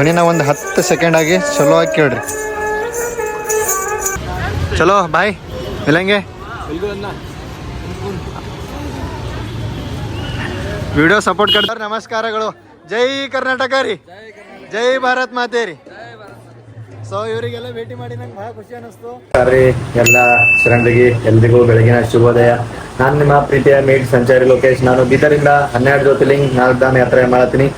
ಧ್ವನಿನ ಒಂದು ಹತ್ತು ಸೆಕೆಂಡ್ ಆಗಿ ಚಲೋ ಆಗಿ ಕೇಳ್ರಿ. ಚಲೋ ಬಾಯ್ ಇಲ್ಲಂಗೆ? ವಿಡಿಯೋ ಸಪೋರ್ಟ್ ಕಡ್ತಾರೆ ನಮಸ್ಕಾರಗಳು. ಜೈ ಕರ್ನಾಟಕ ರೀ. ಜೈ ಭಾರತ್ ಮಾತೆ ರೀ. ಸೊ ಇವರಿಗೆಲ್ಲ ಭೇಟಿ ಮಾಡಿ ನಂಗೆ ಬಹಳ ಖುಷಿ ಅನಿಸ್ತು ರೀ ಎಲ್ಲ ಶರಣರಿಗೆ ಎಲ್ರಿಗೂ ಬೆಳಗಿನ ಶುಭೋದಯ. ನಾನು ನಿಮ್ಮ ಪ್ರೀತಿಯ ಮೀಟ್ ಸಂಚಾರಿ ಲೋಕೇಶ್. ನಾನು ಬೀದರಿಂದ ಹನ್ನೆರಡು ಜ್ಯೋತಿಲಿಂಗ್ ನಾಲ್ಕು ಯಾತ್ರೆ ಮಾಡತ್ತೀನಿ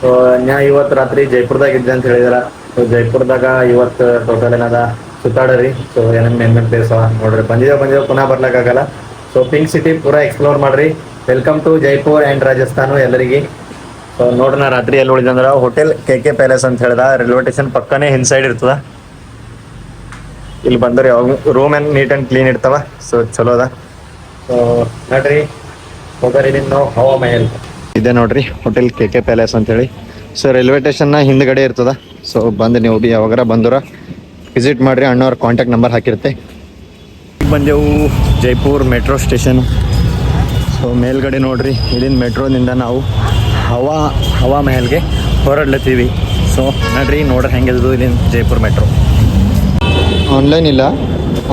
ಸೊ ನಾ ಇವತ್ತು ರಾತ್ರಿ ಜೈಪುರದಾಗ ಇದ್ದೆ ಅಂತ ಹೇಳಿದ್ರ. ಸೊ ಜೈಪುರದಾಗ ಇವತ್ತು ಟೋಟಲ್ ಏನದ ಸುತ್ತಾಡರಿ. ಸೊ ಏನೇನು ಮೇನ್ ಪ್ಲೇಸ್ ನೋಡ್ರಿ. ಬಂದಿದ್ದೇವೆ ಬಂದಿದ್ದೇವೆ ಪುನಃ ಬರ್ಲಿಕ್ಕಾಗಲ್ಲ ಸೊ ಪಿಂಕ್ ಸಿಟಿ ಪೂರಾ ಎಕ್ಸ್ಪ್ಲೋರ್ ಮಾಡ್ರಿ. Welcome to Jaipur and Rajasthan ಎಲ್ಲರಿಗೆ. ಸೊ ನೋಡ್ರಿ ನಾ ರಾತ್ರಿ ಎಲ್ಲಿ ಉಳಿದಂದ್ರ ಹೋಟೆಲ್ ಕೆ ಕೆ ಪ್ಯಾಲೇಸ್ ಅಂತ ಹೇಳ್ದ. ರೈಲ್ವೆ ಸ್ಟೇಷನ್ ಪಕ್ಕನೇ ಹಿನ್ ಸೈಡ್ ಇರ್ತದ. ಇಲ್ಲಿ ಬಂದ್ರೆ ಯಾವಾಗ ರೂಮ್ ಏನ್ ನೀಟ್ ಅಂಡ್ ಕ್ಲೀನ್ ಇರ್ತಾವ. ಸೊ ಚಲೋ ಅದ. ಸೊ ನೋಡ್ರಿ. ಹೋಗರಿ ನಾವು ಹವಾ ಮಹಲ್ ಇದೆ ನೋಡ್ರಿ ಹೋಟೆಲ್ ಕೆ ಕೆ ಪ್ಯಾಲೇಸ್ ಅಂತೇಳಿ. ಸೊ ರೈಲ್ವೆ ಸ್ಟೇಷನ್ನ ಹಿಂದ್ಗಡೆ ಇರ್ತದ. ಸೊ ಬಂದು ನೀವು ಬಿ ಯಾವಾಗಾರ ಬಂದೂರ ವಿಸಿಟ್ ಮಾಡ್ರಿ, ಅಣ್ಣವ್ರ ಕಾಂಟ್ಯಾಕ್ಟ್ ನಂಬರ್ ಹಾಕಿರ್ತೆ ಈಗ ಬಂದೆವು ಜೈಪುರ್ ಮೆಟ್ರೋ ಸ್ಟೇಷನ್ ಸೊ ಮೇಲ್ಗಡೆ ನೋಡ್ರಿ ಇಲ್ಲಿಂದ ಮೆಟ್ರೋದಿಂದ ನಾವು ಹವಾ ಹವಾ ಮಹಲ್ಗೆ ಹೊರಡ್ಲತ್ತೀವಿ. ಸೊ ನೋಡ್ರಿ ನೋಡ್ರಿ ಹೆಂಗಿದ್ದು ಇಲ್ಲಿಂದ ಜೈಪುರ್ ಮೆಟ್ರೋ ಆನ್ಲೈನ್ ಇಲ್ಲ.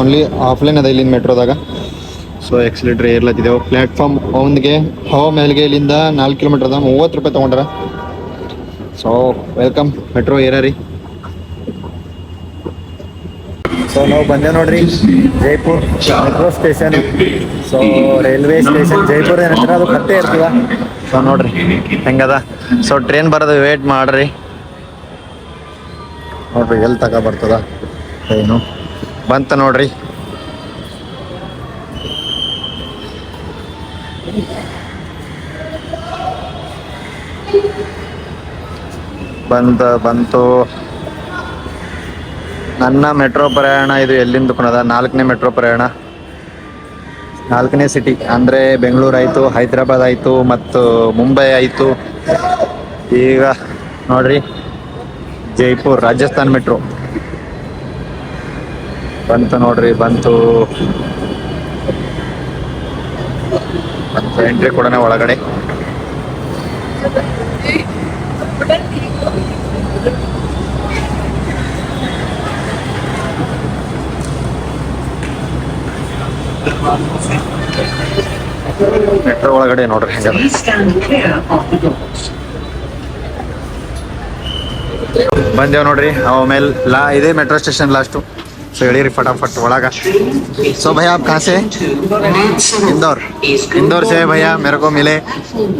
ಓನ್ಲಿ ಆಫ್ಲೈನ್ ಅದ ಇಲ್ಲಿನ ಮೆಟ್ರೋದಾಗ ಸೊ ಎಕ್ಸಿಲೇಟ್ರ್ ಏರ್ಲತ್ತಿದ್ದೆವು ಪ್ಲ್ಯಾಟ್ಫಾರ್ಮ್ ಅವನಿಗೆ ಹವಾ ಇಲ್ಲಿಂದ ನಾಲ್ಕು ಕಿಲೋಮೀಟರ್ ಅದ ಮೂವತ್ತು ರೂಪಾಯಿ ತೊಗೊಂಡ್ರ. ಸೊ ವೆಲ್ಕಮ್ ಮೆಟ್ರೋ ಏರ ರೀ ಸೊ ನಾವು ಬಂದೆ ನೋಡ್ರಿ, Jaipur metro station so railway station Jaipur ಏನಂದ್ರೆ ಅದು ಕತ್ತೆ ಇರ್ತದ. ಸೊ ನೋಡ್ರಿ, ಹೆಂಗದ? ಸೊ ಟ್ರೈನ್ ಬರೋದು ವೇಟ್ ಮಾಡ್ರಿ. ನೋಡ್ರಿ ಎಲ್ಲಿ ತಗ ಬರ್ತದ? ಏನು? ಬಂತ ನೋಡ್ರಿ. ಬಂತ ಬಂತು. ನನ್ನ ಮೆಟ್ರೋ ಪ್ರಯಾಣ ಇದು ಎಲ್ಲಿಂದ ಕುಣದ ನಾಲ್ಕನೇ ಮೆಟ್ರೋ ಪ್ರಯಾಣ. ನಾಲ್ಕನೇ ಸಿಟಿ ಅಂದರೆ ಬೆಂಗಳೂರು ಆಯಿತು, ಹೈದರಾಬಾದ್ ಆಯಿತು, ಮತ್ತು ಮುಂಬೈ ಆಯಿತು. ಈಗ ನೋಡ್ರಿ, ಜೈಪುರ್, ರಾಜಸ್ಥಾನ್ ಮೆಟ್ರೋ. ಬಂತು ನೋಡ್ರಿ, ಬಂತು. ಬಂತು ಎಂಟ್ರಿ ಕೊಡೋಣ ಒಳಗಡೆ. ಮೆಟ್ರೋ ಒಳಗಡೆ ನೋಡ್ರಿ ಹೆಂಗದ Please stand clear of the doors. ಬಂದೇವ್ ನೋಡ್ರಿ ಆಮೇಲೆ ಲಾ ಇದೇ ಮೆಟ್ರೋ ಸ್ಟೇಷನ್ ಲಾಸ್ಟು ಸೊ ಹೇಳಿರಿ ಫಟಾಫಟ್ ಒಳಗ ಸೊ भैया आप कहाँ से हैं? इंदौर इंदौर से है भैया मेरे को मिले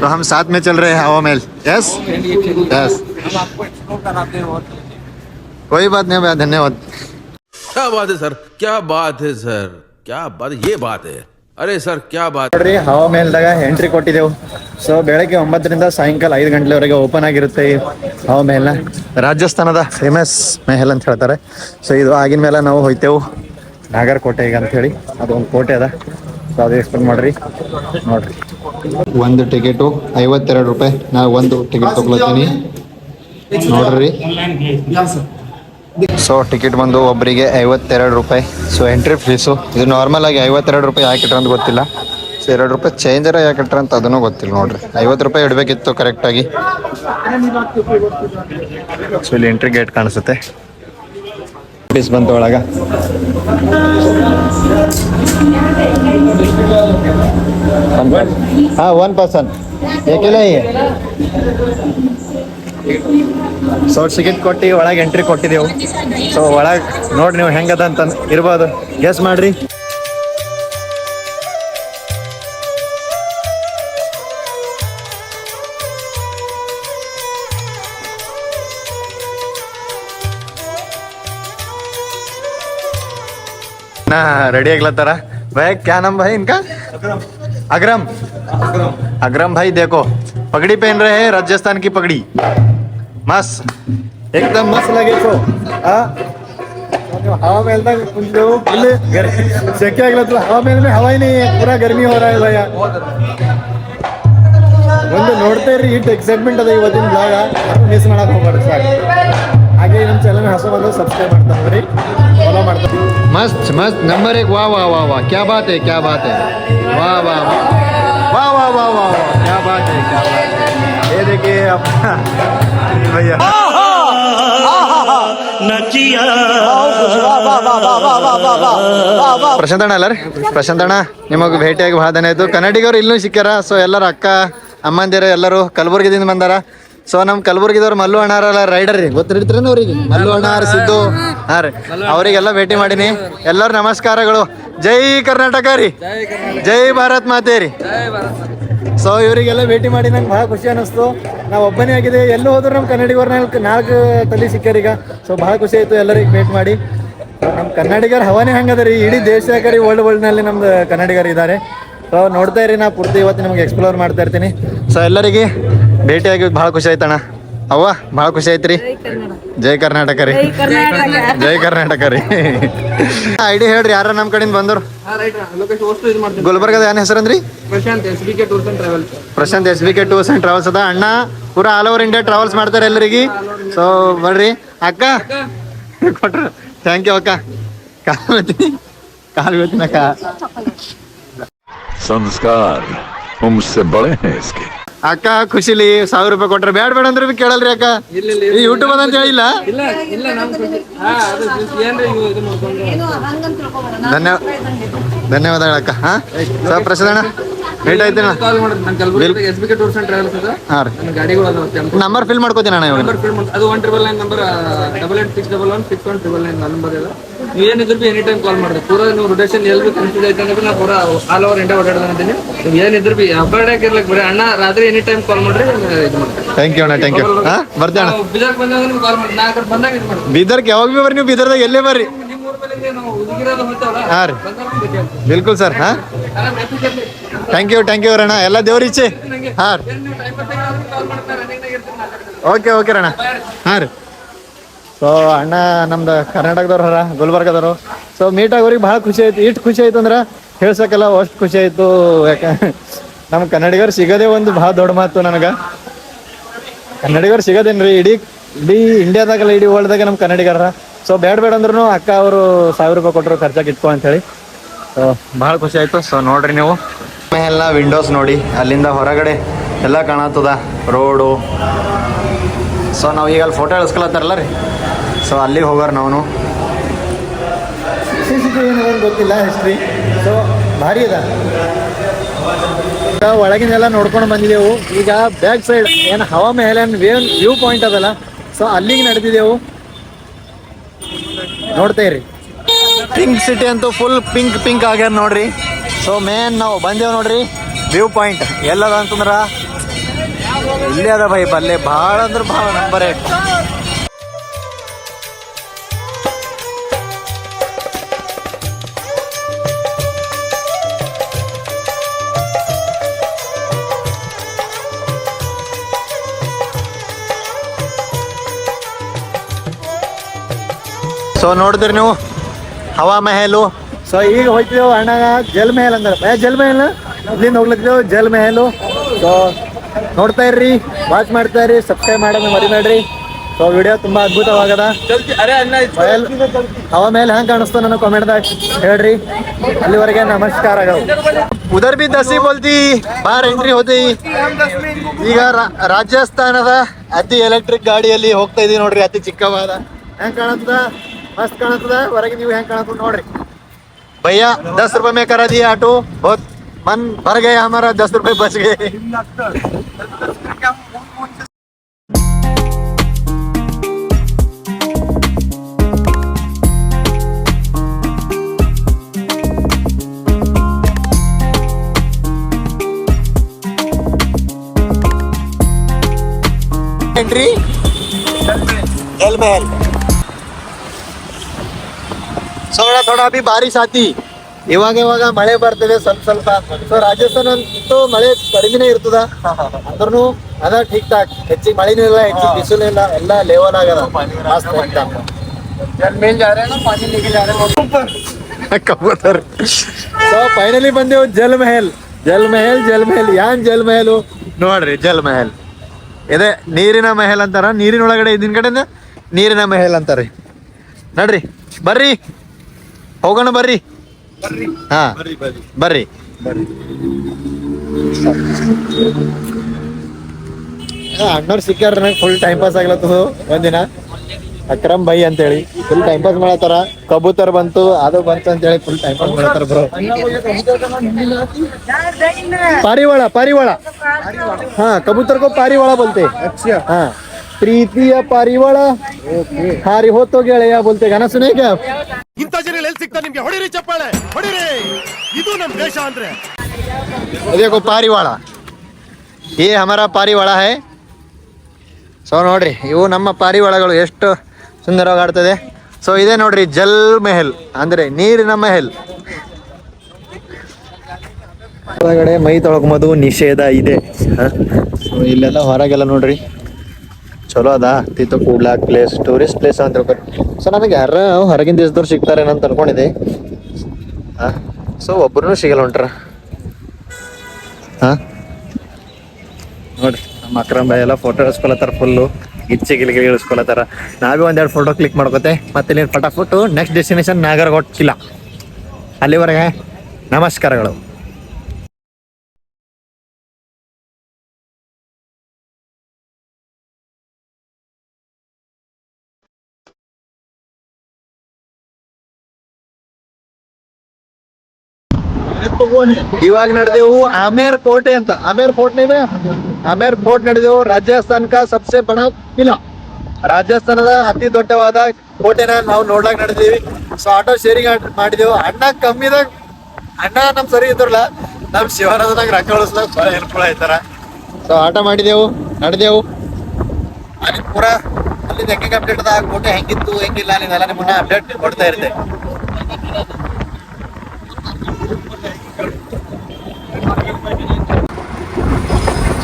तो हम साथ में चल रहे हैं हवा महल यस यस कोई बात नहीं भैया धन्यवाद क्या बात है सर क्या बात है सर क्या बात ये बात है ಅರೆ ಸರ್ ಕ್ಯಾ ಬಾತ್? ನೋಡ್ರಿ ಹವಾ ಮೇಲ್ದಾಗ ಎಂಟ್ರಿ ಕೊಟ್ಟಿದ್ದೆವು ಸೊ ಬೆಳಗ್ಗೆ ಒಂಬತ್ತರಿಂದ ಸಾಯಂಕಾಲ ಐದು ಗಂಟೆವರೆಗೆ ಓಪನ್ ಆಗಿರುತ್ತೆ ಈ ಹವಾ ಮೇಲ್ನ. ರಾಜಸ್ಥಾನದ ಫೇಮಸ್ ಮೆಹಲ್ ಅಂತ ಹೇಳ್ತಾರೆ. ಸೊ ಇದು ಆಗಿನ ಮೇಲೆ ನಾವು ಹೋಯ್ತೇವು. ನಾಗರಕೋಟೆ ಈಗ ಹೇಳಿ ಅದು ಒಂದು ಕೋಟೆ ಅದ. ಸೊ ಅದು ಎಕ್ಸ್ಪ್ಲೇನ್ ಮಾಡ್ರಿ. ನೋಡ್ರಿ. ಒಂದು ಟಿಕೆಟು ಐವತ್ತೆರಡು ರೂಪಾಯಿ. ನಾ ಒಂದು ಟಿಕೆಟ್ ತಗೊಳ್ತೀನಿ. ನೋಡ್ರಿ. ಸೊ ಟಿಕೆಟ್ ಬಂದು ಒಬ್ಬರಿಗೆ ಐವತ್ತೆರಡು ರೂಪಾಯಿ. ಸೊ ಎಂಟ್ರಿ ಫೀಸು ಇದು ನಾರ್ಮಲ್ ಆಗಿ ಐವತ್ತೆರಡು ರೂಪಾಯಿ ಯಾಕಿಟ್ರ ಅಂತ ಗೊತ್ತಿಲ್ಲ. ಸೊ ಎರಡು ರೂಪಾಯಿ ಚೇಂಜರ ಯಾಕಿಟ್ರ ಅಂತ ಅದನ್ನು ಗೊತ್ತಿಲ್ಲ ನೋಡ್ರಿ. ಐವತ್ತು ರೂಪಾಯಿ ಇಡಬೇಕಿತ್ತು ಕರೆಕ್ಟಾಗಿ ಸೊ ಇಲ್ಲಿ ಎಂಟ್ರಿ ಗೇಟ್ ಕಾಣಿಸುತ್ತೆ. ಫೀಸ್ ಬಂತು ಒಳಗ. ಹಾಂ ಒನ್ ಪರ್ಸನ್ ಏಕೆಲ್ಲ ಸೊ ಟಿಕೆಟ್ ಕೊಟ್ಟು ಒಳಗೆ ಎಂಟ್ರಿ ಕೊಟ್ಟಿದ್ದೆವು ಸೊ ಒಳಗೆ ನೋಡ್ರಿ ನೀವು ಹೆಂಗದ ಅಂತ ಇರ್ಬೋದು ಗೆಸ್ ಮಾಡ್ರಿ ನಾ ರೆಡಿ ಆಗ್ಲತ್ತಾರ भाई क्या नाम भाई इनका अग्रम अग्रम भाई देखो पगड़ी पहन रहे हैं राजस्थान की पगड़ी ಮಸ್. ಎಕ್ದಮ್ મસ્ત લાગે છો હા हवा में था कुछ लोगों के हवा में हवा ही नहीं है पूरा गर्मी हो रहा है भैया ಒಂದು ನೋಡ್ತಾ ಇರ್ರಿ ಇಟ್ಟು ಎಕ್ಸೈಟ್ಮೆಂಟ್ ಅದ ಇವತ್ತಿನ ಬ್ಲಾಗ ಮಿಸ್ ಮಾಡಕ್ ಹೋಗ್ಬಾರ್ದು ಸಾಕು. ಹಾಗೆ ನಮ್ಮ ಚಾನಲ್ ಹೊಸ ಬಂದು ಸಬ್ಸ್ಕ್ರೈಬ್ ಮಾಡ್ತಾ ಹೋಗ್ರಿ. ಫಾಲೋ ಮಾಡ್ತಾ ಮಸ್ತ್ ಮಸ್ತ್ ನಂಬರ್ ವಾ ವಾ ವಾ ವಾ. ಕ್ಯಾ ಬಾತ್ ಕ್ಯಾ ಬಾತ್ ವಾ ವಾ ವಾ. ವಾ ವಾ ವಾ ವಾ ವಾ. ಕ್ಯಾ ಬಾತ್ ಹೈ ಕ್ಯಾ देखिए आप भैया ಪ್ರಶಾಂತ್ ಅಣ್ಣ ಅಲ್ಲ ರೀ ಪ್ರಶಾಂತ ಅಣ್ಣ ನಿಮಗೆ ಭೇಟಿಯಾಗಿ ಭಾಳ ದನ ಆಯಿತು ಕನ್ನಡಿಗರು ಇಲ್ಲೂ ಸಿಕ್ಕ್ಯಾರ ಸೊ ಎಲ್ಲರ ಅಕ್ಕ ಅಮ್ಮಂದಿರ ಎಲ್ಲರೂ ಕಲಬುರಗಿದಿಂದ ಬಂದಾರ. ಸೊ ನಮ್ ಕಲಬುರ್ಗಿದವ್ರು ಮಲ್ಲು ಅಣ್ಣಾರಲ್ಲ ರೈಡರ್ ರೀ. ಗೊತ್ತಿರ್ತೀರೇನು ಅವ್ರಿಗೆ? ಮಲ್ಲು ಅಣ್ಣಾರ ಸಿದ್ದು. ಹಾ. ರೀ. ಅವರಿಗೆಲ್ಲ ಭೇಟಿ ಮಾಡೀನಿ. ಎಲ್ಲರೂ ನಮಸ್ಕಾರಗಳು. ಜೈ ಕರ್ನಾಟಕ ರೀ. ಜೈ ಭಾರತ್ ಮಾತೆ ರೀ. ಸೊ ಇವರಿಗೆಲ್ಲ ಭೇಟಿ ಮಾಡಿ ನಂಗೆ ಭಾಳ ಖುಷಿ ಅನ್ನಿಸ್ತು. ನಾವು ಒಬ್ಬನೇ ಆಗಿದೆ ಎಲ್ಲೂ ಹೋದ್ರು ನಮ್ಮ ಕನ್ನಡಿಗರ ನಾಲ್ಕು ನಾಲ್ಕು ತಲೆ ಸಿಕ್ಕ್ಯಾರ ಈಗ. ಸೊ ಭಾಳ ಖುಷಿ ಆಯ್ತು ಎಲ್ಲರಿಗೆ ಭೇಟಿ ಮಾಡಿ. ನಮ್ಮ ಕನ್ನಡಿಗರ ಹವಾನೇ ಹಂಗದ ರೀ. ಇಡೀ ದೇಶದಾಗ ರೀ ವರ್ಲ್ಡ್ ವರ್ಲ್ಡ್ನಲ್ಲಿ ನಮ್ದು ಕನ್ನಡಿಗರು ಇದ್ದಾರೆ ಸೊ ನೋಡ್ತಾ ಇರಿ ನಾ ಪೂರ್ತಿ ಇವತ್ತು ನಿಮ್ಗೆ ಎಕ್ಸ್ಪ್ಲೋರ್ ಮಾಡ್ತಾ ಇರ್ತೀನಿ. ಸೊ ಎಲ್ಲರಿಗೆ ಭೇಟಿಯಾಗಿ ಭಾಳ ಖುಷಿ ಆಯ್ತಣ್ಣ. ಅವ್ವ ಭಾಳ ಖುಷಿ ಆಯ್ತು ರೀ ಜೈ ಕರ್ನಾಟಕ ರೀ. ಜೈ ಕರ್ನಾಟಕ. ರೀ. ಐಡಿ ಹೇಳ್ರಿ ಯಾರ ನಮ್ಮ ಕಡೆಯಿಂದ ಬಂದರು ಗುಲ್ಬರ್ಗದ ಏನ್ ಹೆಸರಂದ್ರಿ? Prashant S B K tours and travels Prashant S B K tours and travels ಅದ. ಅಣ್ಣ ಪೂರಾ ಆಲ್ ಓವರ್ ಇಂಡಿಯಾ ಟ್ರಾವೆಲ್ಸ್ ಮಾಡ್ತಾರೆ ಎಲ್ಲರಿಗೆ. ಸೊ ಬರ್ರಿ. ಅಕ್ಕ? ಕೊಟ್ರು. ಥ್ಯಾಂಕ್ ಯು ಅಕ್ಕ. ಕಾಲ್ ಕಾಲ್ ಅಕ್ಕ ಸಂಸ್ಕಾರ. ಹುಂಸೆ ಬಳೆ ಹೇಸ್ಕೆ ಅಕ್ಕ ಖುಷಿಲಿ. ಸಾವಿರ ರೂಪಾಯಿ ಕೊಟ್ರೆ ಬೇಡ ಬೇಡ ಅಂದ್ರೆ ಕೇಳಲ್ರಿ ಅಕ್ಕ. ಈ ಯೂಟ್ಯೂಬ್ ಅಂತ ಹೇಳಿಲ್ಲ ಧನ್ಯವಾದ ಧನ್ಯವಾದಗಳು ಅಕ್ಕ. ಹಾ? ಸರ್ ಪ್ರಸಾದಣ್ಣ ಕಾಲ್ ನಾನು Kalaburagi S B K tours and travels ಹಾಂ ರೀ. ನನ್ನ ಗಾಡಿಗಳು ಅದಾವ ನಂಬರ್ ಫಿಲ್ ಮಾಡ್ಕೋತೀನಿ ಅಣ್ಣ ಇವಾಗ ನಂಬರ್ ಮಾಡಿ ಅದು one triple nine number double eight six double one six one triple nine number ಇದೆ ನೀವು ಏನಿದ್ರು ಬಿ ಎನಿ ಟೈಮ್ ಕಾಲ್ ಮಾಡಿದೆ. ಪೂರಾ ನೀವು ರೊಟೇಷನ್ ಎಲ್ಲಿ ಕನ್ಫ್ಯೂಸ್ ಆಯ್ತು ಅಂದ್ರೆ ನಾ ಪೂರಾ ಆಲ್ ಓವರ್ ಇಂಡಿಯಾ ಓಡಾಡ್ದಂತೀನಿ ನೀವು ಏನಿದ್ರು ಬಿ ಇರ್ಲಿಕ್ಕೆ ಬರೀ ಅಣ್ಣ ರಾತ್ರಿ ಎನಿ ಟೈಮ್ ಕಾಲ್ ಮಾಡ್ರಿ ಇದು ಮಾಡ್ತೀನಿ. ಥ್ಯಾಂಕ್ ಯು ಅಣ್ಣ ಥ್ಯಾಂಕ್ ಯು ಹಾಂ ಅಣ್ಣ. ನಾವು ಬಿಜಾಕ್ ಬಂದಾಗ ನಿಮ್ಗೆ ಕಾಲ್ ಮಾಡಿ ನಾ ಬಂದಾಗ ಇದು ಮಾಡ್ತೀನಿ. ಬೀದರ್ಗೆ ಯಾವಾಗ ಭೀ ಬರ್ರಿ ನೀವು? ಬೀದರ್ದಾಗ ಎಲ್ಲೇ ಬರ್ರಿ? ನಿಮ್ಮ ಊರ ಮೇಲೆ ನಾವು ಉದುಗಿರೋದು ಹೋಗ್ತಾವಲ್ಲ ಹಾಂ ರೀ. ಬಿಲ್ಕುಲ್ ಸರ್ ಹಾಂ. ಥ್ಯಾಂಕ್ ಯು ಥ್ಯಾಂಕ್ ಯು ಅಣ್ಣ ಎಲ್ಲ ದೇವ್ರ ಇಚ್ಛೆ. ಹಾಂ ಓಕೆ ಓಕೆ ಅಣ್ಣ ಹಾಂ ರೀ. ಸೊ ಅಣ್ಣ ನಮ್ದು ಕರ್ನಾಟಕದವ್ರು ಹರ ಗುಲ್ಬರ್ಗದವರು. ಸೊ ಮೀಟ್ ಆಗೋರಿಗೆ ಭಾಳ ಖುಷಿ ಆಯ್ತು. ಇಷ್ಟು ಖುಷಿ ಆಯ್ತು ಅಂದ್ರೆ ಹೇಳ್ಸೋಕ್ಕೆಲ್ಲ ಅಷ್ಟು ಖುಷಿ ಆಯ್ತು. ಯಾಕೆ ನಮ್ಮ ಕನ್ನಡಿಗರು ಸಿಗೋದೇ ಒಂದು ಭಾಳ ದೊಡ್ಡ ಮಾತು ನನಗೆ. ಕನ್ನಡಿಗರು ಸಿಗೋದೇನ್ರಿ? ಇಡೀ ಇಡೀ ಇಂಡಿಯಾದಾಗಲ್ಲ ಇಡೀ ವರ್ಲ್ಡ್ದಾಗ ನಮ್ಮ ಕನ್ನಡಿಗರ. ಸೊ ಬೇಡ ಬೇಡ ಅಂದ್ರೂ ಅಕ್ಕ ಅವರು ಸಾವಿರ ರೂಪಾಯಿ ಕೊಟ್ಟರು ಖರ್ಚಾಗಿ ಇಟ್ಕೊ ಅಂತೇಳಿ ಸೊ ಭಾಳ ಖುಷಿ ಆಯ್ತು. ಸೊ ನೋಡ್ರಿ ನೀವು. ಎಲ್ಲ ವಿಂಡೋಸ್ ನೋಡಿ ಅಲ್ಲಿಂದ ಹೊರಗಡೆ ಎಲ್ಲ ಕಾಣತ್ತದ ರೋಡು ಸೊ ನಾವು ಈಗ ಅಲ್ಲಿ ಫೋಟೋ ಇಳಿಸ್ಕೊಳತ್ತಾರಲ್ಲ ರೀ? ಸೊ ಅಲ್ಲಿಗೆ ಹೋಗೋರು ನಾವು ಗೊತ್ತಿಲ್ಲ ಹಿಸ್ಟ್ರಿ ಸೊ ಭಾರಿ ಅದ. ಈಗ ಒಳಗಿನೆಲ್ಲ ನೋಡ್ಕೊಂಡು ಬಂದಿದ್ದೆವು ಈಗ ಬ್ಯಾಕ್ ಸೈಡ್ ಏನು ಹವಾ ಮೇಲೆ ವ್ಯೂ ಪಾಯಿಂಟ್ ಅದಲ್ಲ. ಸೊ ಅಲ್ಲಿಗೆ ನಡೆದಿದ್ದೆವು ನೋಡ್ತಾ ಇರಿ. ಪಿಂಕ್ ಸಿಟಿ ಅಂತೂ ಫುಲ್ ಪಿಂಕ್ ಪಿಂಕ್ ಆಗ್ಯಾರ ನೋಡ್ರಿ. ಸೊ ಮೇನ್ ನಾವು ಬಂದೇವು ನೋಡ್ರಿ. ವ್ಯೂ ಪಾಯಿಂಟ್ ಎಲ್ಲದ ಅಂತಂದ್ರ? ಇಲ್ಲೇ ಅದ ಬೈ ಬಲ್ಲೆ ಭಾಳ ಅಂದ್ರೆ ಭಾಳ ನಂಬರ್ ಏಟ್ ಸೊ ನೋಡಿದ್ರಿ ನೀವು? ಹವಾ ಮಹಲು ಸೊ ಈಗ ಹೋಗ್ತಿದ್ದೇವೆ ಅಣ್ಣ ಜಲ್ ಮೆಹಲ್ ಅಂದ್ರೆ ಜಲ್ ಮೆಹಲ್ ಇಲ್ಲಿಂದ ಹೋಗ್ಲಿದ್ದೇವೆ ಜಲ್ ಮಹಲು ಸೊ ನೋಡ್ತಾ ಇರ್ರಿ ವಾಚ್ ಮಾಡ್ತಾ ಇರ್ರಿ ಸಬ್ಸ್ಕ್ರೈಬ್ ಮಾಡೋದು ಮರಿಬೇಡ್ರಿ ಸೊ ವಿಡಿಯೋ ತುಂಬಾ ಅದ್ಭುತವಾಗದ. ಅವ ಮೇಲೆ ಹೆಂಗೆ ಕಾಣಿಸ್ತು ನನಗೆ ಕಾಮೆಂಟ್ದಾಗ ಹೇಳ್ರಿ. ಅಲ್ಲಿವರೆಗೆ ನಮಸ್ಕಾರ ಉದರ್ ಬಿ ದಸಿ ಬೋಲ್ತಿ ಬಾರ್ ಎಂಟ್ರಿ ಹೋದಿ. ಈಗ ರಾಜಸ್ಥಾನದ ಅತಿ ಎಲೆಕ್ಟ್ರಿಕ್ ಗಾಡಿಯಲ್ಲಿ ಹೋಗ್ತಾ ಇದೀವಿ ನೋಡ್ರಿ ಅತಿ ಚಿಕ್ಕವಾದ. ಹೆಂಗ್ ಕಾಣತ್ತದ? ಮಸ್ತ್ ಕಾಣತ್ತದ? ಹೊರಗೆ ನೀವು ಹೆಂಗ್ ಕಾಣತ್ತದ ನೋಡ್ರಿ. भैया दस रुपए में करा दिया ऑटो। बहुत मन भर गया हमारा दस रुपए बच गए। एंट्री जल महल ಥೋಡಾ ಥೋಡಾ ಅಭಿ ಭಾರಿ ಸಾತಿ. ಇವಾಗ ಇವಾಗ ಮಳೆ ಬರ್ತದೆ ಸ್ವಲ್ಪ ಸ್ವಲ್ಪ. ಸೊ ರಾಜಸ್ಥಾನ ಅಂತೂ ಮಳೆ ಕಡಿಮೆನೇ ಇರ್ತದ. ಅಂದ್ರೂ ಅದ ಠೀಕ್ ಠಾಕ್. ಹೆಚ್ಚಿಗೆ ಮಳೆನೂ ಇಲ್ಲ ಹೆಚ್ಚಿಗೆ ಬಿಸಿಲು ಇಲ್ಲ ಎಲ್ಲ ಲೆವೆಲ್ ಆಗದ. ಸೊ ಫೈನಲಿ ಬಂದೆವು ಜಲ್ ಮಹಲ್ ಜಲ್ ಮಹಲ್ ಜಲ್ ಮಹಲ್ ಯಾನ್ ಜಲ್ ಮಹಲ್ ನೋಡ್ರಿ ಜಲ್ ಮಹಲ್ ಇದೆ ನೀರಿನ ಮಹಲ್ ಅಂತಾರ. ನೀರಿನ ಒಳಗಡೆ ಇದಿನ ಕಡೆಯಿಂದ ನೀರಿನ ಮಹಲ್ ಅಂತಾರ ನೋಡ್ರಿ ಬರ್ರಿ. ಹೋಗೋಣ ಬರ್ರಿ. ಹಾ. ಬರ್ರಿ ಅಣ್ಣವ್ರು ಸಿಕ್ಕಾರ ನಂಗೆ ಫುಲ್ ಟೈಮ್ ಪಾಸ್ ಆಗ್ಲತ್ತದು ಒಂದಿನ. ಅಕ್ರಮ್ ಬೈ ಅಂತೇಳಿ. ಫುಲ್ ಟೈಮ್ ಪಾಸ್ ಮಾಡತ್ತಾರ. ಕಬೂತರ್ ಬಂತು ಅದು ಬಂತು ಅಂತೇಳಿ ಫುಲ್ ಟೈಮ್ ಪಾಸ್ ಮಾಡತ್ತಾರ ಬ್ರೋ ಪಾರಿವಾಳ ಪಾರಿವಾಳ. ಹಾ ಕಬೂತರ್ಗೂ ಪಾರಿವಾಳ ಬಂತೆ ಹಾ. ಪ್ರೀತಿಯ ಪರಿವಳ. ಹಾರಿ ಹೋತೋ ಗೆಳೆಯ ಬೋಲ್ತೆ ಕನಸುನೇ ಕ್ಯಾ ಇಂತ ಜನಗಳು ಎಲ್ಲಿ ಸಿಗ್ತಾ ನಿಮ್ಗೆ? ಹೊಡಿರಿ ಚಪ್ಪಾಳೆ ಹೊಡಿರಿ. ಇದು ನಮ್ಮ ದೇಶ ಅಂದ್ರೆ. ಅದೇಕೋ ಪಾರಿವಾಳ. ಏ ಹಮರ ಪಾರಿವಾಳ ಹೇ? ಸೊ ನೋಡ್ರಿ ಇವು ನಮ್ಮ ಪಾರಿವಾಳಗಳು ಎಷ್ಟು ಸುಂದರವಾಗಿ ಆಡ್ತದೆ. ಸೊ ಇದೇ ನೋಡ್ರಿ ಜಲ್ ಮೆಹಲ್ ಅಂದ್ರೆ ನೀರಿನ ಮೆಹಲ್. ಹೊರಗಡೆ ಮೈ ತೊಳ್ಕೊಂಬೋದು ನಿಷೇಧ ಇದೆ. ಸೊ ಇಲ್ಲೆಲ್ಲ ಹೊರಗೆಲ್ಲ ನೋಡ್ರಿ. ಚಲೋ ಅದ. ತಿತ್ತು ಕೂಡ್ಲಾಕ್ ಪ್ಲೇಸ್ ಟೂರಿಸ್ಟ್ ಪ್ಲೇಸ್ ಅಂತ ಹೇಳ್ತಾರೆ ಸೊ ನಮಗೆ ಯಾರ ಹೊರಗಿನ ದೇಶದವ್ರು ಸಿಗ್ತಾರೆ ಅಂತ ಅನ್ಕೊಂಡಿದ್ದೆ ಸೊ ಒಬ್ಬರು ಸಿಗಲ್ಲ ಹೊಂಟ್ರ? ಹಾಂ ನೋಡ್ರಿ, ನಮ್ಮ ಅಕ್ರಮ ಎಲ್ಲ ಫೋಟೋ ಇಳಿಸ್ಕೊಳತ್ತಾರ ಫುಲ್ಲು ಗಿಚ್ಚಿ ಗಿಲಿಗಿಲಿ ಇಳಿಸ್ಕೊಳತ್ತಾರ. ನಾವೇ ಒಂದೆರಡು ಫೋಟೋ ಕ್ಲಿಕ್ ಮಾಡ್ಕೊತೆ. ಮತ್ತೆ ಇಲ್ಲಿ ಫಟಾಫುಟ್ಟು ನೆಕ್ಸ್ಟ್ ಡೆಸ್ಟಿನೇಷನ್ ನಾಗರಗೋಟ್ ಕಿಲ್ಲ ಅಲ್ಲಿವರೆಗೆ ನಮಸ್ಕಾರಗಳು. ಇವಾಗ ನಡೆದೆವು ಆಮೇರ್ ಕೋಟೆ ಅಂತ. ಆಮೇರ್ ಫೋರ್ಟ್ ನೇಮೆ ಆಮೇರ್ ಫೋರ್ಟ್ ನಡೆದೆವು. ರಾಜಸ್ಥಾನ ಸಬ್ಸೆ ಬಣ ಇಲ್ಲ. ರಾಜಸ್ಥಾನದ ಅತಿ ದೊಡ್ಡವಾದ ಕೋಟೆನ ನಾವು ನೋಡ್ಲಾಕ್ ನಡೆದೀವಿ ಸೊ ಆಟೋ ಶೇರಿಂಗ್ ಮಾಡಿದೆವು. ಅಣ್ಣ ಕಮ್ಮಿದಾಗ, ಅಣ್ಣ ನಮ್ ಸರಿ ಇದ್ರಲ್ಲ, ನಮ್ ಶಿವರಾಜನಾಗ ರೊಕ್ಕ ಉಳಿಸ್ಲಾಕ ಬಹಳ ಹೆಲ್ಪ್ಫುಲ್ ಆಯ್ತಾರ. ಸೊ ಆಟೋ ಮಾಡಿದೆವು, ನಡೆದೆವು. ಅಲ್ಲಿ ಪೂರ ಅಲ್ಲಿ ಅಪ್ಡೇಟ್ ಅದ. ಕೋಟೆ ಹೆಂಗಿತ್ತು, ಹೆಂಗಿಲ್ಲ ಅಲ್ಲಿ ನಿಮ್ಮನ್ನ ಅಪ್ಡೇಟ್ ಕೊಡ್ತಾ ಇರ್ತೆ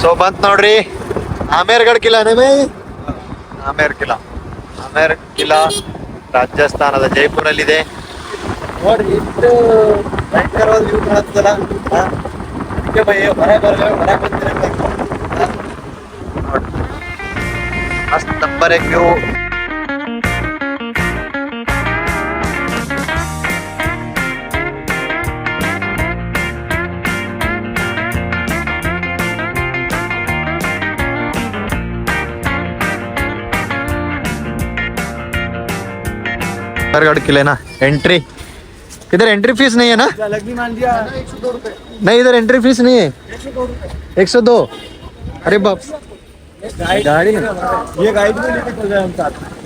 ಸೊ ಬಂತ್ ನೋಡ್ರಿ. ಆಮೇರ್ಗಢ ಕಿಲಾ ನೇಮೆ? ಆಮೇರ್ ಕಿಲಾ. ಆಮೇರ್ ಕಿಲಾ ರಾಜಸ್ಥಾನದ ಜೈಪುರಲ್ಲಿದೆ. ನೋಡ್ರಿ ಎಷ್ಟು ಭಯಂಕರವಾದ ವ್ಯೂ ಕಾಣುತ್ತದಲ್ಲ? ಹಾ? ಅದಕ್ಕೆ ಭಯ ಹೊರಗೆ ಬರ ಹೊರಗೆ ಬರ್ತೀರ ಅಷ್ಟು ಮಸ್ತ್ ನಂಬರ್ ವ್ಯೂ खैरगढ़ किले ना एंट्री इधर एंट्री फ़ीस नहीं है ना? दिया नहीं इधर एंट्री फ़ीस नहीं है। एक सौ दो। अरे बाप। गाड़ी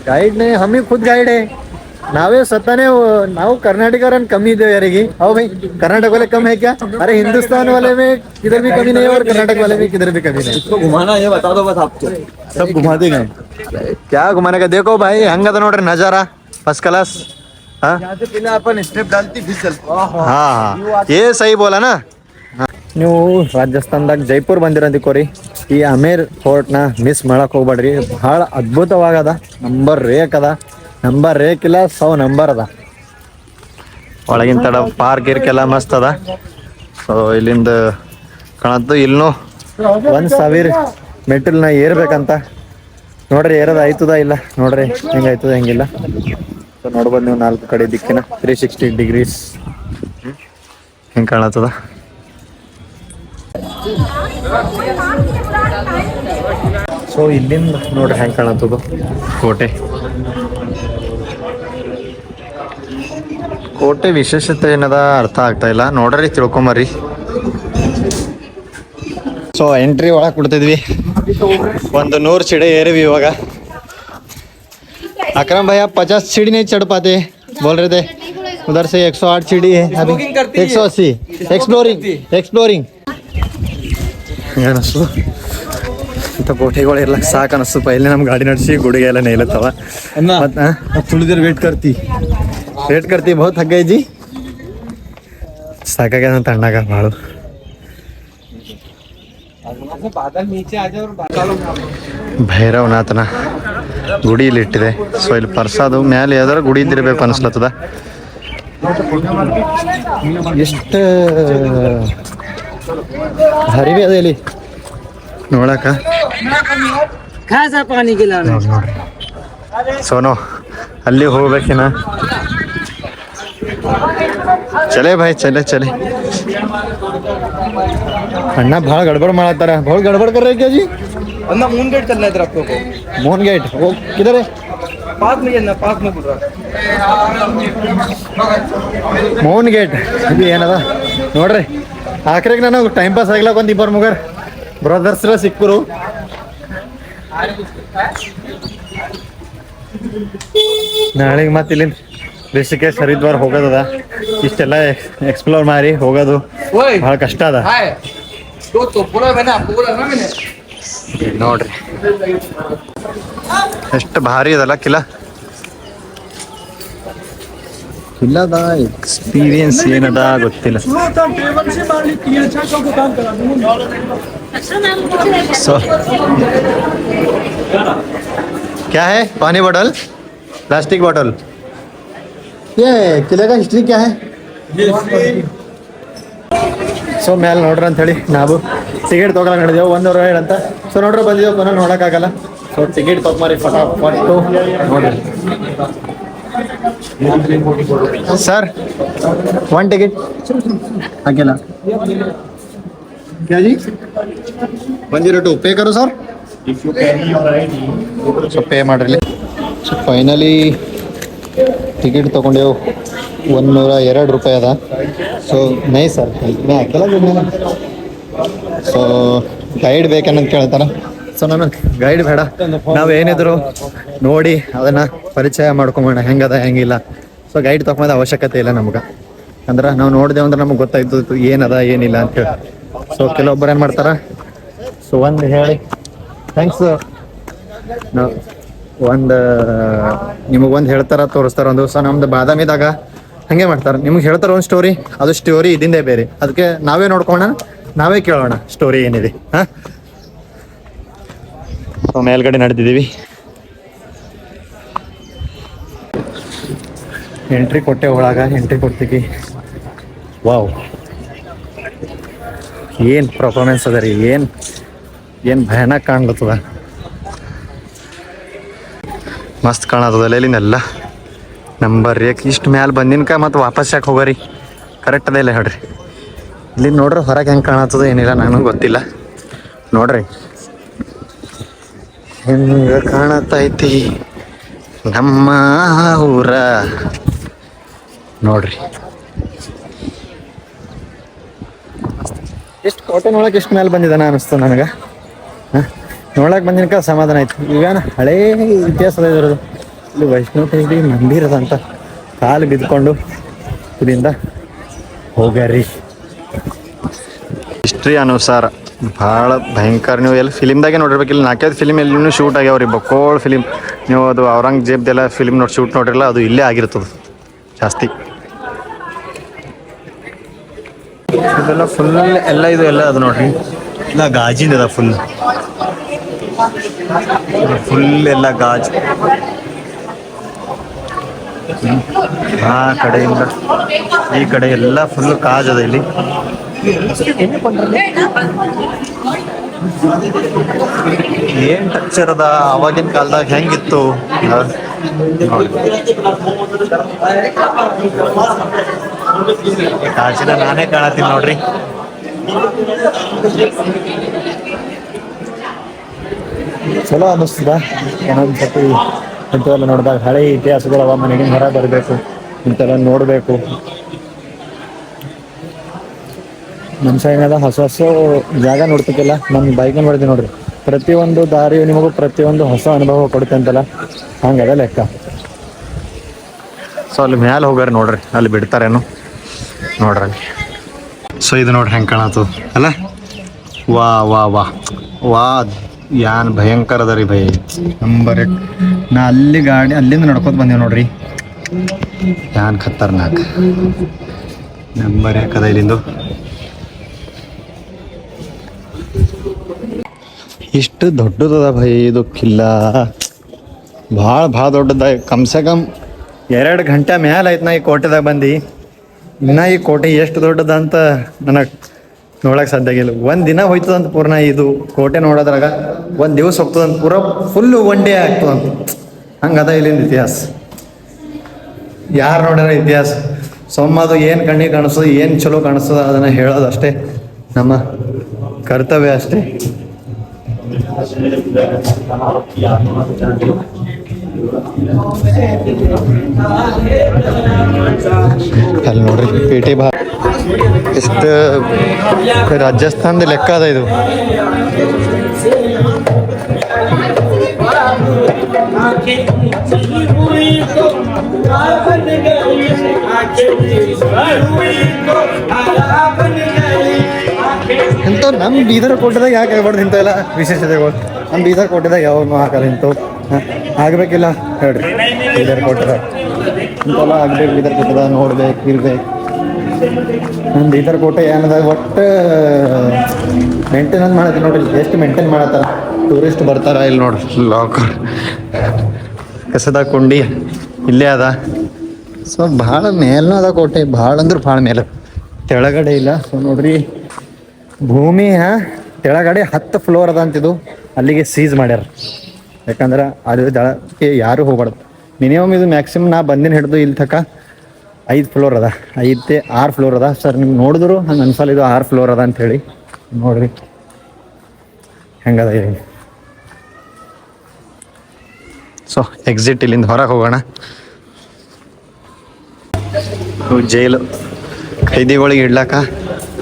गाइड नहीं हम ही खुद गाइड है। नावे सताने वो नाव कर्नाटक रन कमी दे रहेगी आओ भाई कर्नाटक वाले कम है क्या? अरे हिंदुस्तान वाले में किधर भी कमी नहीं है और कर्नाटक वाले में किधर भी कमी नहीं। इसको घुमाना ये बता दो बस आपको। सब घुमा देंगे। क्या घुमाने का? देखो भाई हंगा तो नोट नज़ारा। ಫಸ್ಟ್ ಕ್ಲಾಸ್ हाँ अपन स्टेप डालती फिर चल ಹಾ ಏ ಸೈ ಬೋಲ ನಾ ನೀವು ರಾಜಸ್ಥಾನದಾಗ ಜೈಪುರ್ ಬಂದಿರಂದಿಕೋರಿ ಈ ಅಮೇರ್ ಫೋರ್ಟ್ ನ ಮಿಸ್ ಮಾಡಕ್ ಹೋಗ್ಬೇಡ್ರಿ ಬಹಳ ಅದ್ಭುತವಾಗದ ನಂಬರ್ ರೇಕ್ ಅದ ನಂಬರ್ ರೇಕ್ ಇಲ್ಲ ಸೌ ನಂಬರ್ ಅದ ಒಳಗಿನ ತಡ ಪಾರ್ಕ್ ಗಿರ್ಕ್ ಎಲ್ಲ ಮಸ್ತ್ ಅದ ಸೊ ಇಲ್ಲಿಂದ ಕಾಣತ್ತು ಇಲ್ಲೂ ಒಂದ್ ಸಾವಿರ ಮೆಟ್ಟಿಲ್ನ ಏರ್ಬೇಕಂತ ನೋಡ್ರಿ ಏರದ ಆಯ್ತದ ಇಲ್ಲ ನೋಡ್ರಿ ಹೆಂಗಾಯ್ತದ ಹೆಂಗಿಲ್ಲ ಸೊ ನೋಡ್ಬೋದು ನೀವು ನಾಲ್ಕು ಕಡೆ ದಿಕ್ಕಿನ ತ್ರೀ ಸಿಕ್ಸ್ಟಿ ಡಿಗ್ರೀಸ್ ಹೆಂಗೆ ಕಾಣತ್ತದ. ಸೊ ಇಲ್ಲಿಂದ ನೋಡ್ರಿ ಹೆಂಗೆ ಕಾಣತ್ತದ. ಕೋಟೆ. ಕೋಟೆ ವಿಶೇಷತೆ ಏನದ ಅರ್ಥ ಆಗ್ತಾ ಇಲ್ಲ. ನೋಡ್ರಿ ತಿಳ್ಕೊಂಬರ್ರಿ. ಸೊ ಎಂಟ್ರಿ ಒಳಗೆ ಕೊಡ್ತಿದ್ವಿ. ಒಂದು ನೂರು ಚಿಡೆ ಏರಿವಿ ಇವಾಗ. अकरम भैया पचास सीढ़ी नहीं चढ़ पाते बोल रहे थे उधर से एक सौ आठ सीढ़ी है अभी एक सौ अस्सी एक्सप्लोरिंग एक्सप्लोरिंग ಏನಸ್ತು ಇಂಥ ಬೋಟಿಗಳು ಇರ್ಲಕ್ ಸಾಕು ಅನಿಸ್ತಪ್ಪ ಇಲ್ಲಿ ನಮ್ಮ ಗಾಡಿ ನಡೆಸಿ ಗುಡಿಗೆಲ್ಲ ನೇಲತ್ತವ ತುಳಿದ್ರೆ ವೇಟ್ ಕರ್ತಿ ವೇಟ್ ಕರ್ತಿ ಬಹುತ್ ಹಗ್ಗ ಇಜ್ಜಿ ಸಾಕಾಗ್ಯದ ಅಂತ ಅಣ್ಣಾಗ ಭಾಳ ಭೈರವನಾಥನ ಗುಡಿ ಇಲ್ಲಿ ಇಟ್ಟಿದೆ ಸೊ ಇಲ್ಲಿ ಪರ್ಸಾದು ಮ್ಯಾಲೆ ಯಾವ್ದಾರ ಗುಡಿ ಇದ್ದಿರಬೇಕು ಅನ್ಸ್ಲತ್ತದ. ಎಷ್ಟು ಹರಿವೆ ಅದ ಇಲ್ಲಿ. ನೋಡಕ. ಸೋನು ಅಲ್ಲಿ ಹೋಗ್ಬೇಕಿನ. ಚಲೇ ಭಾಯ್ ಚಲೆ ಚಲೆ. ಅಣ್ಣ ಭಾಳ ಗಡ್ಬಡ್ ಮಾಡತ್ತಾರ. ಭಾಳ ಗಡ್ಬಡ್ कर रहे क्या जी अन्ना मून गेट चलना है इधर आपको मोहन गेट वो किधर है पास में ना पास में बोल रहा ಮೌನ್ ಗೇಟ್ ಇದು ಏನದ ನೋಡ್ರಿ ಆಕ್ರಿಗೆ ನನಗೆ ಟೈಮ್ ಪಾಸ್ ಆಗ್ಲಾಕ ಒಂದು ಇಬ್ಬರು ಮುಗರ್ ಬ್ರದರ್ಸ್ರ ಸಿಕ್ಕರು ನಾಳೆಗೆ ಮತ್ತೆ ಇಲ್ಲಿ ರಿಷಿಕೇಶ್ ಹರಿದ್ವಾರ್ ಹೋಗೋದದ ಇಷ್ಟೆಲ್ಲ ಎಕ್ಸ್ಪ್ಲೋರ್ ಮಾಡಿ ಹೋಗೋದು ओए ಬಹಳ ಕಷ್ಟ ಅದ हाय तो तो बोला मैंने आपको बोला ना मैंने ನೋಡ್ರಿ ಎಷ್ಟು ಭಾರಿ ಅದಲ್ಲ ಕಿಲ ಕಿಲ್ಲದ ಎಕ್ಸ್ಪೀರಿಯನ್ಸ್ ಏನದ ಗೊತ್ತಿಲ್ಲ ಸೊ क्या है पानी बॉटल प्लास्टिक बॉटल ये किले का हिस्ट्री क्या है ಸೊ ಮೇಲೆ ನೋಡ್ರಿ ಅಂತ ಹೇಳಿ ನಾವು ಟಿಕೆಟ್ ತೊಗೊಳಕ್ ನಡೆದೇವು ಒಂದೂವರೆ ಹೇಳಿ ಅಂತ ಸೊ ನೋಡ್ರಿ ಬಂದಿದ್ದೆ ಪುನಃ ನೋಡೋಕ್ಕಾಗಲ್ಲ. ಸೊ ಟಿಕೆಟ್ ತಪ್ಪು ಮಾರಿ ಫಟಾಫಟ್ಟು ನೋಡ್ರಿ ಸರ್ ಒನ್ ಟಿಕೆಟ್ ಹಾಕಿಲ್ಲ. क्या जी वन ಟು ಪೇ ಕರು ಸರ್ ಸೊ ಪೇ ಮಾಡಿರಲಿ ಸೊ ಫೈನಲಿ ಟಿಕೆಟ್ ತೊಗೊಂಡೆವು. ಒಂದು ನೂರ ಎರಡು ರೂಪಾಯಿ ಅದ. ಸೊ ನೈ ಸರ್ ಹಾಕಿಲ್ಲ ಸೊ ಗೈಡ್ ಬೇಕನ್ನೋದು ಕೇಳ್ತಾರ? ಸೊ ನಾನು ಗೈಡ್ ಬೇಡ. ನಾವು ಏನಿದ್ರು ನೋಡಿ ಅದನ್ನ ಪರಿಚಯ ಮಾಡ್ಕೊಂಬೋಣ ಹೆಂಗದ, ಹೆಂಗಿಲ್ಲ. ಸೊ ಗೈಡ್ ತಗೊಂಡ್ ಅವಶ್ಯಕತೆ ಇಲ್ಲ ನಮ್ಗೆ. ಅಂದ್ರೆ ನಾವು ನೋಡಿದೆ ಅಂದ್ರೆ ನಮ್ಗೆ ಗೊತ್ತಾಯ್ತು ಏನದ, ಏನಿಲ್ಲ ಅಂತ ಹೇಳಿ. ಸೊ ಕೆಲವೊಬ್ಬರು ಏನು ಮಾಡ್ತಾರ? ಸೊ ಒಂದು ಹೇಳಿ. ಥ್ಯಾಂಕ್ಸ್ ಒಂದು, ನಿಮಗೆ ಒಂದು ಹೇಳ್ತಾರ, ತೋರಿಸ್ತಾರ ಒಂದು. ಸೊ ನಮ್ದು ಬಾದಾಮಿದಾಗ ಹಂಗೆ ಮಾಡ್ತಾರೆ. ನಿಮ್ಗೆ ಹೇಳ್ತಾರ ಒಂದು ಸ್ಟೋರಿ ಅದು ಸ್ಟೋರಿ ಇದಿಂದೇ ಬೇರೆ. ಅದಕ್ಕೆ ನಾವೇ ನೋಡ್ಕೋಣ ನಾವೇ ಕೇಳೋಣ ಸ್ಟೋರಿ ಏನಿದೆ, ಹಾ? ಮೇಲ್ಗಡೆ ನಡೆದಿದ್ದೀವಿ. ಎಂಟ್ರಿ ಕೊಟ್ಟೆ ಒಳಗ ಎಂಟ್ರಿ ಕೊಡ್ತೀವಿ ವಾವ್ ಏನು ಪರ್ಫಾರ್ಮೆನ್ಸ್ ಅದ ರೀ, ಏನು ಏನು ಭಯಾನಕ ಕಾಣ್ಲತ್ತದ. ಮಸ್ತ್ ಕಾಣತ್ತದಲ್ಲ ಇಲ್ಲಿನೆಲ್ಲ ನಂಬರ್ ಏಕ್ ಇಷ್ಟು ಮ್ಯಾಲೆ ಬಂದಿನ್ಕ ಮತ್ತೆ ವಾಪಸ್ ಯಾಕೆ ಹೋಗರಿ? ಕರೆಕ್ಟ್ ಅದ ಇಲ್ಲ ಹೇಳ್ರಿ. ಇಲ್ಲಿ ನೋಡ್ರಿ ಹೊರಗೆ ಹೆಂಗೆ ಕಾಣತ್ತದ ಏನಿಲ್ಲ ನನಗೆ ಗೊತ್ತಿಲ್ಲ. ನೋಡ್ರಿ. ಹೆಂಗ ಕಾಣತೈತಿ ನಮ್ಮ ಊರ. ನೋಡ್ರಿ. ಎಷ್ಟು ಕೋಟೆ ನೋಡಕ್ಕೆ ಎಷ್ಟು ಮೇಲೆ ಬಂದಿದ್ದಾನ ಅನಿಸ್ತು ನನಗೆ? ನೋಡಕ್ ಬಂದಿನಕ ಸಮಾಧಾನ ಆಯ್ತು. ಈಗೇನ ಹಳೇ ಇತಿಹಾಸದ ಇರೋದು. ಇಲ್ಲಿ ವೈಷ್ಣವ ದೇವಿ ಮಂದಿರ ಅದ ಅಂತ ಕಾಲು ಬಿದ್ಕೊಂಡು ಇದರಿಂದ ಹೋಗ್ಯಾರಿ ಹಿಸ್ಟ್ರಿ ಅನುಸಾರ ಭಾಳ ಭಯಂಕರ. ನೀವು ಎಲ್ಲಿ ಫಿಲಿಮ್ದಾಗೆ ನೋಡಿರ್ಬೇಕಿಲ್ಲ. ನಾಲ್ಕೈದು ಫಿಲಿಮ್ ಎಲ್ಲಿನೂ ಶೂಟ್ ಆಗ್ಯಾವ್ರಿ. ಬಕ್ಕೋಳ್ ಫಿಲಿಮ್ ನೀವು ಅದು ಔರಂಗಜೇಬ್ದೆಲ್ಲ ಫಿಲಿಮ್ ನೋಡಿ ಶೂಟ್ ನೋಡಿರಲ್ಲ, ಅದು ಇಲ್ಲೇ ಆಗಿರ್ತದೆ. ಜಾಸ್ತಿ. ಇದೆಲ್ಲ ಫುಲ್ ಎಲ್ಲ ಇದು, ಎಲ್ಲ ಅದು ನೋಡ್ರಿ. ಇಲ್ಲ ಗಾಜಿನ ಫುಲ್ ಫುಲ್ ಎಲ್ಲ ಗಾಜ್. ಆ ಕಡೆಯಿಂದ ಈ ಕಡೆ ಎಲ್ಲ ಫುಲ್ ಕಾಜ್ ಅದ ಇಲ್ಲಿ. ಏನ್ ಟಕ್ಚರ್ ಅದ? ಅವಾಗಿನ ಕಾಲದಾಗ ಹೆಂಗಿತ್ತು? ನೋಡಿ. ಕಾಜಿನ ನಾನೇ ಕಾಣತೀನಿ ನೋಡ್ರಿ. ಚಲೋ ಅನ್ನಿಸ್ತದ ಒಂದೊಂದು ಸತಿ ಇಂಥವೆಲ್ಲ ನೋಡಿದಾಗ ಹಳೆ ಇತಿಹಾಸಗಳು ಅವ ಮನೆಗೆ ಹೊರ ಬರಬೇಕು, ಇಂಥವೆಲ್ಲ ನೋಡಬೇಕು. ನಮ್ಮ ಏನದ ಹೊಸ ಹೊಸ ಜಾಗ ನೋಡ್ತಿಕ್ಕಿಲ್ಲ ನಮ್ಮ ಬೈಕ್ ನೋಡಿದೆ ನೋಡ್ರಿ. ಪ್ರತಿಯೊಂದು ದಾರಿಯು ನಿಮಗೂ ಪ್ರತಿಯೊಂದು ಹೊಸ ಅನುಭವ ಕೊಡುತ್ತೆ ಅಂತಲ್ಲ ಹಂಗದ ಲೆಕ್ಕ. ಸೊ ಅಲ್ಲಿ ಮ್ಯಾಲ ಹೋಗ್ಯಾರ ನೋಡ್ರಿ, ಅಲ್ಲಿ ಬಿಡ್ತಾರೇನು, ನೋಡ್ರಿ ಸೊ ಇದು ನೋಡ್ರಿ ಹೆಂಗೆ ಕಾಣತ್ತು ಅಲ್ಲ? ವಾ ವಾ ವಾ. ವಾ ಯಾನ್ ಭಯಂಕರ ಅದ ರೀ ಭಯ ನಂಬರ್. ನಾ ಅಲ್ಲಿ ಗಾಡಿ ಅಲ್ಲಿಂದ ನಡ್ಕೋತ ಬಂದೇವ್ ನೋಡ್ರಿ. ಯಾನ್ ಖತರ್ನಾಕ್. ನಂಬರ್ ಯಾಕದ ಇಲ್ಲಿಂದು? ಇಷ್ಟು ದೊಡ್ಡದದ ಭಯ ಇದು ಕಿಲ್ಲ. ಭಾಳ ಭಾಳ ದೊಡ್ಡದ. ಕಮ್ಸೆ ಕಮ್ ಎರಡು ಗಂಟೆ ಮ್ಯಾಲ ಆಯ್ತು ನಾ ಈ ಕೋಟೆದಾಗ ಬಂದು. ಇನ್ನ ಈ ಕೋಟೆ ಎಷ್ಟು ದೊಡ್ಡದ ಅಂತ ನನಗೆ ನೋಡಕ್ ಸಾಧ್ಯ ಆಗಿಲ್ಲ. ಒಂದ್ ದಿನ ಹೋಯ್ತದಂತ ಪೂರ್ಣ ಇದು ಕೋಟೆ ನೋಡೋದ್ರಾಗ ಒಂದ್ ದಿವಸ ಹೋಗ್ತದಂತ ಪೂರ ಫುಲ್ ಒನ್ ಡೇ ಆಗ್ತದಂತ. ಹಂಗದ ಇಲ್ಲಿಂದ ಇತಿಹಾಸ. ಯಾರು ನೋಡ್ಯಾರ ಇತಿಹಾಸ? ಸೊಮ್ಮದು ಏನು ಕಣ್ಣಿಗೆ ಕಾಣಿಸ್ತದ, ಏನು ಚಲೋ ಕಾಣಿಸ್ತದ ಅದನ್ನ ಹೇಳೋದು ಅಷ್ಟೇ. ನಮ್ಮ ಕರ್ತವ್ಯ ಅಷ್ಟೇ. ಅಲ್ಲಿ ನೋಡ್ರಿ ಪೇಟೆ ಬಾ ಎಷ್ಟು ರಾಜಸ್ಥಾನದ ಲೆಕ್ಕ ಅದ ಇದು. ಇಂಥವು ನಮ್ಮ ಬೀದರ್ ಕೋಟೆದಾಗ ಯಾಕೆ ಆಗ್ಬಾರ್ದು ಇಂಥವೆಲ್ಲ ವಿಶೇಷತೆಗಳು? ನಮ್ಮ ಬೀದರ್ ಕೋಟೆದಾಗ ಯಾವಾಗ ಹಾಕಲ್ಲ ಇಂಥವು. ಆಗಬೇಕಿಲ್ಲ, ಹೇಳ್ರಿ. ಬೀದರ್ ಕೋಟೆದಾಗ ಆಗಬೇಕು, ಬೀದರ್ ಕೊಟ್ಟದ ನೋಡ್ಬೇಕು, ಇರ್ಬೇಕು. ನಮ್ಮ ಬೀದರ್ ಕೋಟೆ ಏನದ, ಒಟ್ಟು ಮೇಂಟೆನೆನ್ಸ್ ಮಾಡತ್ತೆ ನೋಡ್ರಿ, ಎಷ್ಟು ಮೇಂಟೈನ್ ಮಾಡತ್ತಾರ? ಟೂರಿಸ್ಟ್ ಬರ್ತಾರ ಇಲ್ಲಿ ನೋಡ್ರಿ ಲಾಕರ್ ಕಸದ ಕುಂಡಿ ಇಲ್ಲೇ ಅದ. ಸೊ, ಭಾಳ ಮೇಲೂ ಅದ ಕೋಟೆ, ಭಾಳ ಅಂದ್ರೆ ಭಾಳ ಮೇಲೆ. ತೆಳಗಡೆ ಇಲ್ಲ, ಸೊ ನೋಡ್ರಿ, ಭೂಮಿ ತೆಳಗಡೆ ಹತ್ತು ಫ್ಲೋರ್ ಅದ ಅಂತಿದು. ಅಲ್ಲಿಗೆ ಸೀಸ್ ಮಾಡ್ಯಾರ. ಯಾಕಂದ್ರೆ ಅದು ದಳಕ್ಕೆ ಯಾರು ಹೋಗ್ಬಾರ್ದು. ಮಿನಿಮಮ್ ಇದು ಮ್ಯಾಕ್ಸಿಮಮ್ ನಾ ಬಂದಿನ ಹಿಡಿದು ಇಲ್ಲಿ ತಕ ಐದು ಫ್ಲೋರ್ ಅದ. ಐತೆ ಆರು ಫ್ಲೋರ್ ಅದ. ಸರ್ ನಿಮ್ಗೆ ನೋಡಿದ್ರು ಹಂಗೆ ಅನ್ಸಲ್ಲ ಇದು ಆರು ಫ್ಲೋರ್ ಅದ ಅಂಥೇಳಿ ನೋಡ್ರಿ. ಹೆಂಗದ ಹೇಳಿ. ಸೊ ಎಕ್ಸಿಟ್ ಇಲ್ಲಿಂದ ಹೊರಗೆ ಹೋಗೋಣ. ಜೈಲು. ಖೈದಿಗಳಿಗೆ ಇಡ್ಲಕ್ಕ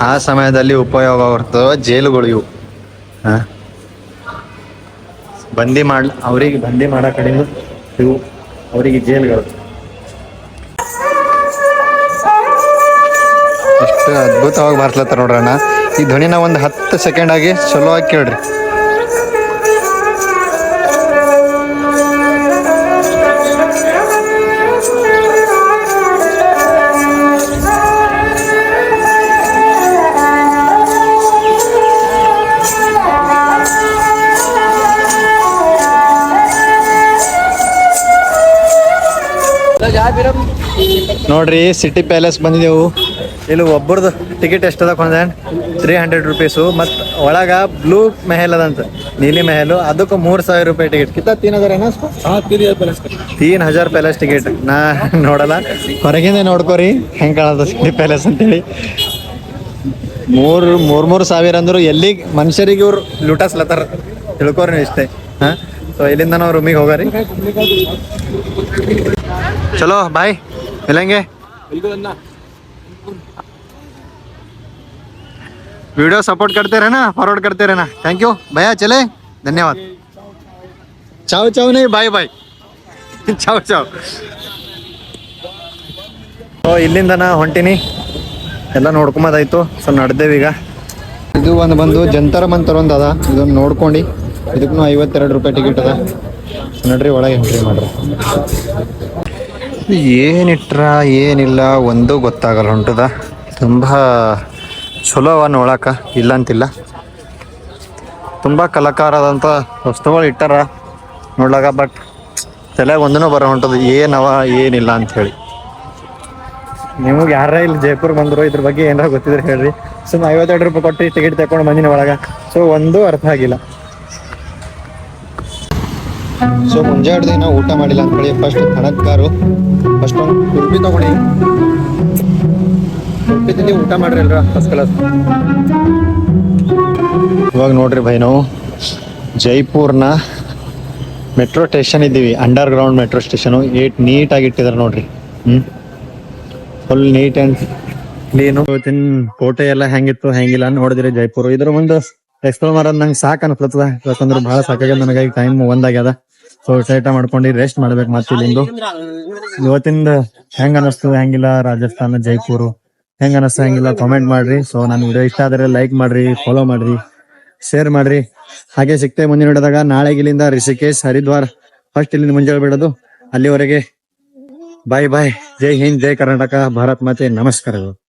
ಆ ಸಮಯದಲ್ಲಿ ಉಪಯೋಗ ಬರ್ತದೆ ಜೈಲುಗಳು ಇವು ಹಾಂ? ಬಂದಿ ಮಾಡ್, ಅವ್ರಿಗೆ ಬಂದಿ ಮಾಡೋ ಕಡೆಯಿಂದ ಇವು ಅವರಿಗೆ ಜೈಲುಗಳು. ಅಷ್ಟು ಅದ್ಭುತವಾಗಿ ಬರ್ಸ್ಲತ್ತಾರ ನೋಡ್ರಣ್ಣ. ಈ ಧ್ವನಿನ ಒಂದು ಹತ್ತು ಸೆಕೆಂಡ್ ಆಗಿ ಚಲೋ ಆಗಿ ಕೇಳ್ರಿ. ನೋಡ್ರಿ ಸಿಟಿ ಪ್ಯಾಲೇಸ್ ಬಂದಿದೆವು. ಇಲ್ಲಿ ಒಬ್ಬರದು ಟಿಕೆಟ್ ಎಷ್ಟದ ಕೊಂಡ ತ್ರೀ ಹಂಡ್ರೆಡ್ ರುಪೀಸು ಮತ್ತು ಒಳಗ ಬ್ಲೂ ಮೆಹಲ್ ಅದಂತ ನೀಲಿ ಮೆಹಲ್ ಅದಕ್ಕೆ ಮೂರು ಸಾವಿರ ರೂಪಾಯಿ ಟಿಕೆಟ್ ಕಿತ್ತ ತೀನ್ ಹಜಾರ್ ಏನ ತೀನ್ ಹಜಾರ್ ಪ್ಯಾಲೇಸ್ ಟಿಕೆಟ್ ನಾ ನೋಡಲ್ಲ. ಹೊರಗಿಂದ ನೋಡ್ಕೋರಿ. ಹೆಂಗೆ ಕಾಣದ ಸಿಟಿ ಪ್ಯಾಲೇಸ್ ಅಂತೇಳಿ. ಮೂರು ಮೂರು ಮೂರು ಸಾವಿರ ಅಂದ್ರು ಎಲ್ಲಿ ಮನುಷ್ಯರಿಗೆ ಇವ್ರು ಲುಟಾಸ್ಲತ್ತಾರ ತಿಳ್ಕೊರಿ ನೀವು ಇಷ್ಟೇ. ಹಾಂ? ಸೊ ಇಲ್ಲಿಂದ ನಾವು ರೂಮಿಗೆ ಹೋಗಾರಿ. ಚಲೋ ಬಾಯ್ मिलेंगे वीडियो सपोर्ट करते रहना फॉरवर्ड करते रहना थैंक यू भैया चले धन्यवाद चाओ चाओ नहीं bye bye ciao ciao so ಇಲ್ಲಿಂದ ನಾ ಹೊಂಟೀನಿ ಎಲ್ಲ ನೋಡ್ಕೊಂಬದಾಯ್ತು ಸೊ ನಡೆದೇವೀಗ ಇದು ಒಂದು ಬಂದು ಜಂತರ ಮಂತರ ಒಂದು ಅದ ಇದನ್ನು ನೋಡ್ಕೊಂಡು ಇದಕ್ಕೂ ಐವತ್ತೆರಡು ರೂಪಾಯಿ ಟಿಕೆಟ್ ಅದ ನಡ್ರಿ ಒಳಗೆ ಎಂಟ್ರಿ ಮಾಡ್ರಿ ಏನಿಟ್ರ, ಏನಿಲ್ಲ, ಒಂದು ಗೊತ್ತಾಗಲ್ಲ ಹೊಂಟದ. ತುಂಬ ಚಲೋ ಅವ ನೋಡಕ ಇಲ್ಲ ಅಂತಿಲ್ಲ ತುಂಬ ಕಲಾಕಾರದಂಥ ವಸ್ತುಗಳು ಇಟ್ಟಾರ ನೋಡ್ಲಾಕ ಬಟ್ ತಲೆಗೆ ಒಂದೂ ಬರೋ ಹೊಂಟದ, ಏನವ, ಏನಿಲ್ಲ ಅಂತ ಹೇಳಿ ನಿಮಗೆ ಯಾರ ಇಲ್ಲಿ ಜೈಪುರ್ ಬಂದರು, ಇದ್ರ ಬಗ್ಗೆ ಏನಾರ ಗೊತ್ತಿದ್ರೆ ಹೇಳ್ರಿ. ಸುಮ್ಮನೆ ಐವತ್ತೆರಡು ರೂಪಾಯಿ ಕೊಟ್ಟು ಟಿಕೆಟ್ ತಗೊಂಡು ಬಂದಿನ ಒಳಗೆ. ಸೊ ಒಂದು ಅರ್ಥ ಆಗಿಲ್ಲ. ಸೊ ಮುಂಜಾಡ್ದು ಏನೋ ಊಟ ಮಾಡಿಲ್ಲ ಹೇಳಿ ಫಸ್ಟ್ ತಣಕ್ಕಾರು ಫಸ್ಟ್ ಒಂದು ಉಡುಪಿ ತಗೊಳ್ಳಿ. ಉಡುಪಿ ತಿಂದು ಊಟ ಮಾಡ್ರಿ ಅಲ್ರ ಫಸ್ಟ್ ಕ್ಲಾಸ್ ಇವಾಗ ನೋಡ್ರಿ ಭೈ ನಾವು ಜೈಪುರ್ನ ಮೆಟ್ರೋ ಸ್ಟೇಷನ್ ಇದ್ದೀವಿ. Underground metro station. ಏಟ್ ನೀಟಾಗಿ ಇಟ್ಟಿದ್ದಾರೆ ನೋಡ್ರಿ. ಹ್ಞೂ ಫುಲ್ ನೀಟ್ ಆ್ಯಂಡ್ ಕ್ಲೀನು ಇವತ್ತಿನ ಕೋಟೆ ಎಲ್ಲ ಹೆಂಗಿತ್ತು, ಹೆಂಗಿಲ್ಲ ನೋಡಿದ್ರಿ ಜೈಪುರ್. ಇದ್ರ ಮುಂದೆ ಎಕ್ಸ್ಪ್ಲೋರ್ ಮಾಡೋದ್ ನಂಗೆ ಸಾಕು ಅನ್ಸ್ಲತ್ತದ ಯಾಕಂದ್ರೆ ಬಹಳ ಸಾಕಾಗ್ಯದ ನನಗೆ ಟೈಮ್ ಒಂದಾಗ್ಯದ. ಸೊ ಟೈಟ ಮಾಡ್ಕೊಂಡು ರೆಸ್ಟ್ ಮಾಡ್ಬೇಕು ಮತ್ತೆ ಇಲ್ಲಿಂದು. ಇವತ್ತಿಂದ ಹೆಂಗ ಅನಸ್ತು ಹೆಂಗಿಲ್ಲ? ರಾಜಸ್ಥಾನ, ಜೈಪುರ್. ಹೆಂಗ ಅನಸ್ತು, ಹೆಂಗಿಲ್ಲ? ಕಾಮೆಂಟ್ ಮಾಡ್ರಿ. ಸೊ ನನ್ನ ವಿಡಿಯೋ ಇಷ್ಟ ಆದ್ರೆ ಲೈಕ್ ಮಾಡ್ರಿ ಫಾಲೋ ಮಾಡ್ರಿ ಶೇರ್ ಮಾಡ್ರಿ. ಹಾಗೆ ಸಿಕ್ತೆ ಮುಂದಿನ ಹಿಡಿದಾಗ ನಾಳೆ ಇಲ್ಲಿಂದ ರಿಷಿಕೇಶ್ ಹರಿದ್ವಾರ್. ಫಸ್ಟ್ ಇಲ್ಲಿಂದ ಮುಂಜಾನೆ ಬಿಡೋದು. ಅಲ್ಲಿವರೆಗೆ ಬಾಯ್ ಬಾಯ್ ಜೈ ಹಿಂದ್, ಜೈ ಕರ್ನಾಟಕ. ಭಾರತ್ ಮಾತೆ, ನಮಸ್ಕಾರಗಳು.